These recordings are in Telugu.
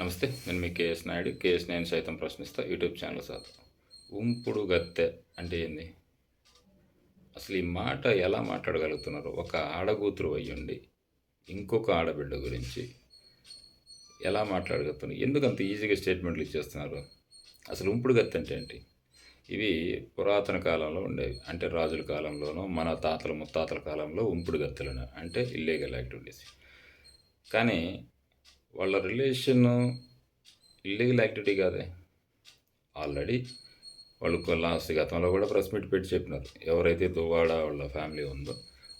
నమస్తే నేను మీ కేఎస్ నాయుడు. కేఎస్ నేను సైతం ప్రశ్నిస్తా. యూట్యూబ్ ఛానల్ సార్ ఉంపుడు గత్తె అంటే ఏంది? అసలు ఈ మాట ఎలా మాట్లాడగలుగుతున్నారు? ఒక ఆడగూతురు అయ్యుండి ఇంకొక ఆడబిడ్డ గురించి ఎలా మాట్లాడగలుగుతున్నారు? ఎందుకు అంత ఈజీగా స్టేట్మెంట్లు ఇచ్చేస్తున్నారు? అసలు ఉంపుడు గత్తె అంటే ఏంటి? ఇవి పురాతన కాలంలో ఉండేవి. అంటే రాజుల కాలంలోనూ మన తాతల ముత్తాతల కాలంలో ఉంపుడు గత్తెలను అంటే ఇల్లీగల్ యాక్టివిటీస్ కానీ వాళ్ళ రిలేషన్ ఇల్లీగల్ యాక్టివిటీ కాదే. ఆల్రెడీ వాళ్ళు లాస్ట్ గతంలో కూడా ప్రెస్ మీట్ పెట్టి చెప్పినారు. ఎవరైతే దువ్వాడ వాళ్ళ ఫ్యామిలీ ఉందో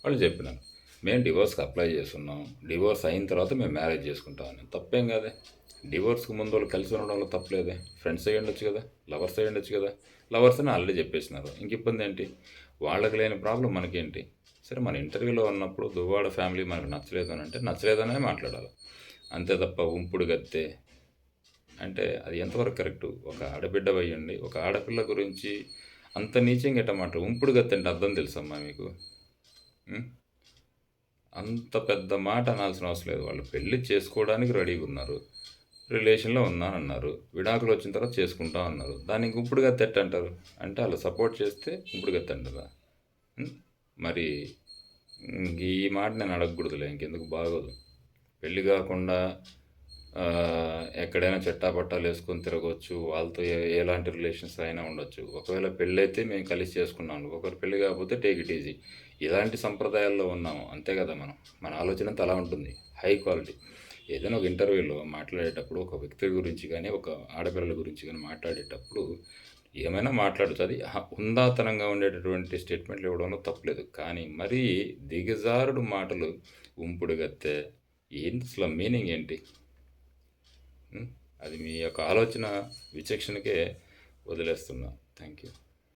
వాళ్ళు చెప్పినారు. మేము డివోర్స్కి అప్లై చేస్తున్నాం. డివోర్స్ అయిన తర్వాత మేము మ్యారేజ్ చేసుకుంటామని తప్పేం కాదే. డివోర్స్కి ముందు వాళ్ళు కలిసి ఉండడం వల్ల తప్పలేదే. ఫ్రెండ్స్ అయ్యి ఉండొచ్చు కదా. లవర్స్ అయ్యి ఉండొచ్చు కదా. లవర్స్ అని ఆల్రెడీ చెప్పేసినారు. ఇంక ఇబ్బంది ఏంటి? వాళ్ళకి లేని ప్రాబ్లం మనకేంటి? సరే మన ఇంటర్వ్యూలో ఉన్నప్పుడు దువ్వాడ ఫ్యామిలీ మనకు నచ్చలేదు అని అంటే నచ్చలేదనే మాట్లాడాలి. అంతే తప్ప ఉంపుడు గత్తే. అంటే అది ఎంతవరకు కరెక్ట్? ఒక ఆడబిడ్డ అయ్యండి ఒక ఆడపిల్ల గురించి అంత నీచంగా ఎట్టమాట ఉంపుడు గత్తే అంటే అర్థం తెలుసమ్మా మీకు? అంత పెద్ద మాట అనాల్సిన అవసరం లేదు. వాళ్ళు పెళ్ళి చేసుకోవడానికి రెడీగా ఉన్నారు. రిలేషన్లో ఉన్నానన్నారు. విడాకులు వచ్చిన తర్వాత చేసుకుంటాం అన్నారు దానికి ఇప్పుడు గత్తే అంటారు? అంటే వాళ్ళు సపోర్ట్ చేస్తే ఇప్పుడు గత్తంటారా మరి ఈ మాట నేను అడగకూడదులే. ఇంకెందుకు బాగోదు. పెళ్ళి కాకుండా ఎక్కడైనా చెట్టాపట్టాలు వేసుకొని తిరగవచ్చు వాళ్ళతో ఏ- ఎలాంటి రిలేషన్స్ అయినా ఉండొచ్చు. ఒకవేళ పెళ్ళి అయితే మేము కలిసి చేసుకున్నాం. ఒకరు పెళ్ళి కాకపోతే టేక్ ఇట్ ఈజీ ఇలాంటి సంప్రదాయాల్లో ఉన్నాము. అంతే కదా మనం. మన ఆలోచన అంతా అలా ఉంటుంది. హై క్వాలిటీ ఏదైనా ఒక ఇంటర్వ్యూలో మాట్లాడేటప్పుడు ఒక వ్యక్తి గురించి కానీ ఒక ఆడపిల్లల గురించి కానీ మాట్లాడేటప్పుడు ఏమైనా మాట్లాడచ్చు. అది ఉందాతనంగా ఉండేటటువంటి స్టేట్మెంట్లు ఇవ్వడంలో తప్పలేదు. కానీ మరీ దిగజారుడు మాటలు ఉంపుడు ఏంది అసలు మీనింగ్ ఏంటి? అది మీ యొక్క ఆలోచన విచక్షణకే వదిలేస్తున్నా. Thank you